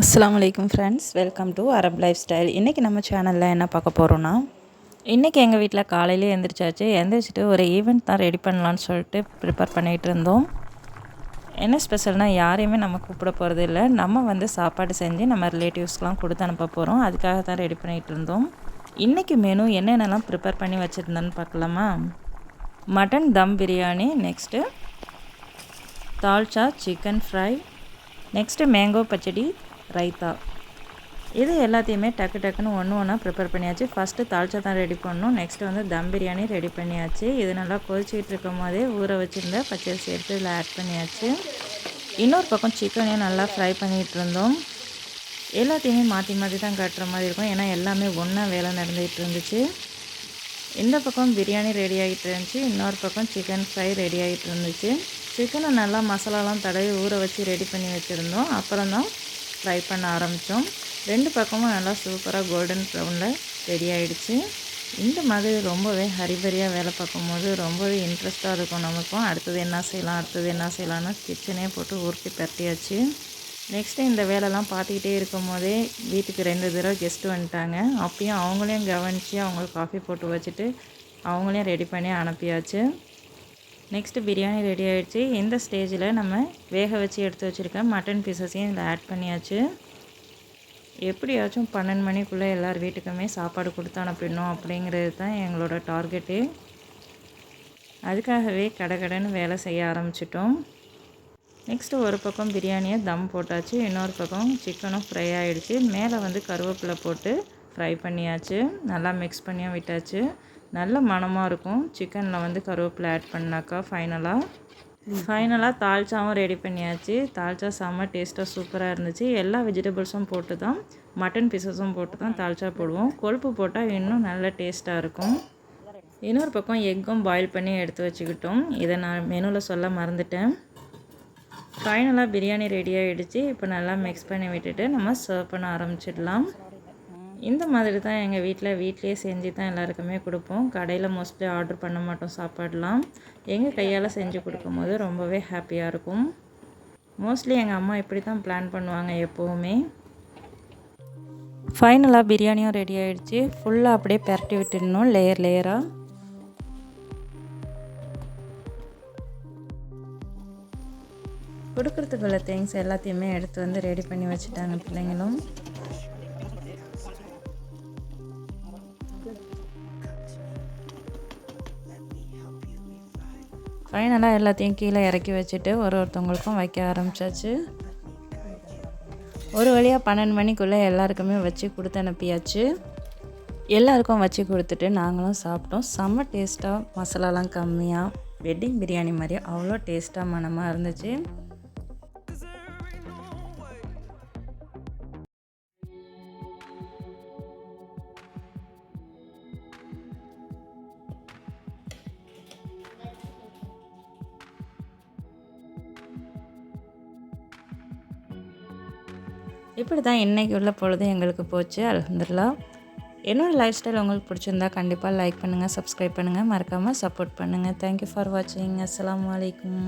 அஸ்லாம் வலைக்கம் friends welcome to Arab lifestyle இன்றைக்கி நம்ம சேனலில் என்ன பார்க்க போகிறோன்னா இன்றைக்கி எங்கள் வீட்டில் காலையிலே எழுந்திரிச்சாச்சு எழுந்திரிச்சிட்டு ஒரு ஈவெண்ட் தான் ரெடி பண்ணலான்னு சொல்லிட்டு ப்ரிப்பேர் பண்ணிகிட்டு இருந்தோம். என்ன ஸ்பெஷல்னால் யாரையுமே நம்ம கூப்பிட போகிறது இல்லை. நம்ம வந்து சாப்பாடு செஞ்சு நம்ம ரிலேட்டிவ்ஸ்க்கெலாம் கொடுத்து அனுப்ப போகிறோம் அதுக்காக தான் ரெடி பண்ணிகிட்டு இருந்தோம். இன்றைக்கி மெனு என்னென்னலாம் ப்ரிப்பேர் பண்ணி வச்சுருந்தேன்னு பார்க்கலாமா? Mutton dum biryani next dalcha chicken fry next mango pachadi raita இது எல்லாத்தையுமே டக்கு டக்குன்னு ஒன்று ஒன்றா ப்ரிப்பேர் பண்ணியாச்சு. ஃபஸ்ட்டு தால்ச்சா தான் ரெடி பண்ணணும். நெக்ஸ்ட்டு வந்து தம் பிரியாணி ரெடி பண்ணியாச்சு. இது நல்லா கொதிச்சிட்டு இருக்கும் போதே ஊற வச்சுருந்த பச்சரிசி எடுத்து இதில் ஆட் பண்ணியாச்சு. இன்னொரு பக்கம் சிக்கனையும் நல்லா ஃப்ரை பண்ணிகிட்டு இருந்தோம். எல்லாத்தையுமே மாற்றி மாற்றி தான் கட்டுற மாதிரி இருக்கும். ஏன்னா எல்லாமே ஒன்றா வேலை நடந்துகிட்டு இருந்துச்சு. இந்த பக்கம் பிரியாணி ரெடி ஆகிட்டு இருந்துச்சு. இன்னொரு பக்கம் சிக்கன் ஃப்ரை ரெடி ஆகிட்டு இருந்துச்சு. சிக்கனை நல்லா மசாலாலாம் தடவி ஊற வச்சு ரெடி பண்ணி வச்சுருந்தோம். அப்புறம் தான் ஃப்ரை பண்ண ஆரம்பித்தோம் ரெண்டு பக்கமும் நல்லா சூப்பராக கோல்டன் ப்ரௌனில் ரெடி ஆகிடுச்சு இந்த மாதிரி ரொம்பவே ஹரிபரியாக வேலை பார்க்கும்போது ரொம்பவே இன்ட்ரெஸ்ட்டாக இருக்கும் நமக்கும். அடுத்தது என்ன செய்யலாம் அடுத்தது என்ன செய்யலாம்னு கிச்சனே போட்டு உருட்டி பரட்டியாச்சு நெக்ஸ்ட்டு இந்த வேலைலாம் பார்த்துக்கிட்டே இருக்கும் போதே வீட்டுக்கு ரெண்டு தடவை கெஸ்ட்டு வந்துட்டாங்க. அப்பயும் அவங்களையும் கவனித்து அவங்களுக்கு காஃபி போட்டு வச்சுட்டு அவங்களையும் ரெடி பண்ணி அனுப்பியாச்சு. நெக்ஸ்ட்டு பிரியாணி ரெடி ஆகிடுச்சு இந்த ஸ்டேஜில் நம்ம வேக வச்சு எடுத்து வச்சுருக்க மட்டன் பீசஸையும் இதில் ஆட் பண்ணியாச்சு. எப்படியாச்சும் பன்னெண்டு மணிக்குள்ளே எல்லார் வீட்டுக்குமே சாப்பாடு கொடுத்து அனுப்பிடணும் அப்படிங்கிறது தான் எங்களோட டார்கெட்டு அதுக்காகவே கடை கடைன்னு வேலை செய்ய ஆரம்பிச்சிட்டோம். நெக்ஸ்ட்டு ஒரு பக்கம் பிரியாணியை தம் போட்டாச்சு. இன்னொரு பக்கம் சிக்கனும் ஃப்ரை ஆகிடுச்சு மேலே வந்து கருவேப்பிலை போட்டு ஃப்ரை பண்ணியாச்சு. நல்லா மிக்ஸ் பண்ணியும் விட்டாச்சு. நல்ல மனமாக இருக்கும். சிக்கனில் வந்து கருவேப்பிலை ஆட் பண்ணாக்கா ஃபைனலாக ஃபைனலாக தால்ச்சாவும் ரெடி பண்ணியாச்சு. தால்ச்சா செம்ம டேஸ்ட்டாக சூப்பராக இருந்துச்சு. எல்லா வெஜிடபிள்ஸும் போட்டு தான் மட்டன் பீசஸும் போட்டு தான் தால்ச்சா போடுவோம். கொழுப்பு போட்டால் இன்னும் நல்ல டேஸ்ட்டாக இருக்கும். இன்னொரு பக்கம் எக்கும் பாயில் பண்ணி எடுத்து வச்சுக்கிட்டோம். இதை நான் மெனுவில் சொல்ல மறந்துட்டேன். ஃபைனலாக பிரியாணி ரெடி ஆகிடுச்சு இப்போ நல்லா மிக்ஸ் பண்ணி விட்டுட்டு நம்ம சர்வ் பண்ண ஆரம்பிச்சிடலாம். இந்த மாதிரி தான் எங்கள் வீட்டில் வீட்லேயே செஞ்சு தான் எல்லாருக்குமே கொடுப்போம். கடையில் மோஸ்ட்லி ஆர்டர் பண்ண மாட்டோம் சாப்பாடெலாம். எங்கள் கையால் செஞ்சு கொடுக்கும்போது ரொம்பவே ஹாப்பியாக இருக்கும். மோஸ்ட்லி எங்கள் அம்மா இப்படி தான் பிளான் பண்ணுவாங்க எப்போவுமே. ஃபைனலாக பிரியாணியும் ரெடி ஆகிடுச்சு ஃபுல்லாக அப்படியே பரட்டி விட்டுடணும் லேயர் லேயராக கொடுக்குறதுக்குள்ள திங்ஸ் எல்லாத்தையுமே எடுத்து வந்து ரெடி பண்ணி வச்சுட்டாங்க பிள்ளைங்களும். ஃபைனலாக எல்லாத்தையும் கீழே இறக்கி வச்சுட்டு ஒரு ஒருத்தவங்களுக்கும் வைக்க ஆரம்பித்தாச்சு ஒரு வழியாக பன்னெண்டு மணிக்குள்ளே எல்லாருக்குமே வச்சு கொடுத்து அனுப்பியாச்சு. எல்லாருக்கும் வச்சு கொடுத்துட்டு நாங்களும் சாப்பிட்டோம். செம்ம டேஸ்ட்டாக மசாலாலாம் கம்மியாக வெட்டிங் பிரியாணி மாதிரி அவ்வளோ டேஸ்ட்டாக மனமாக இருந்துச்சு. இப்படி தான் இன்றைக்கி உள்ள பொழுது எங்களுக்கு போச்சு. அலமதுல்லா என்னோடய லைஃப் ஸ்டைல் உங்களுக்கு பிடிச்சிருந்தா கண்டிப்பாக லைக் பண்ணுங்கள் சப்ஸ்கிரைப் பண்ணுங்கள் மறக்காமல் சப்போர்ட் பண்ணுங்கள் தேங்க்யூ ஃபார் வாட்சிங் அஸ்லாம் வலைக்கம்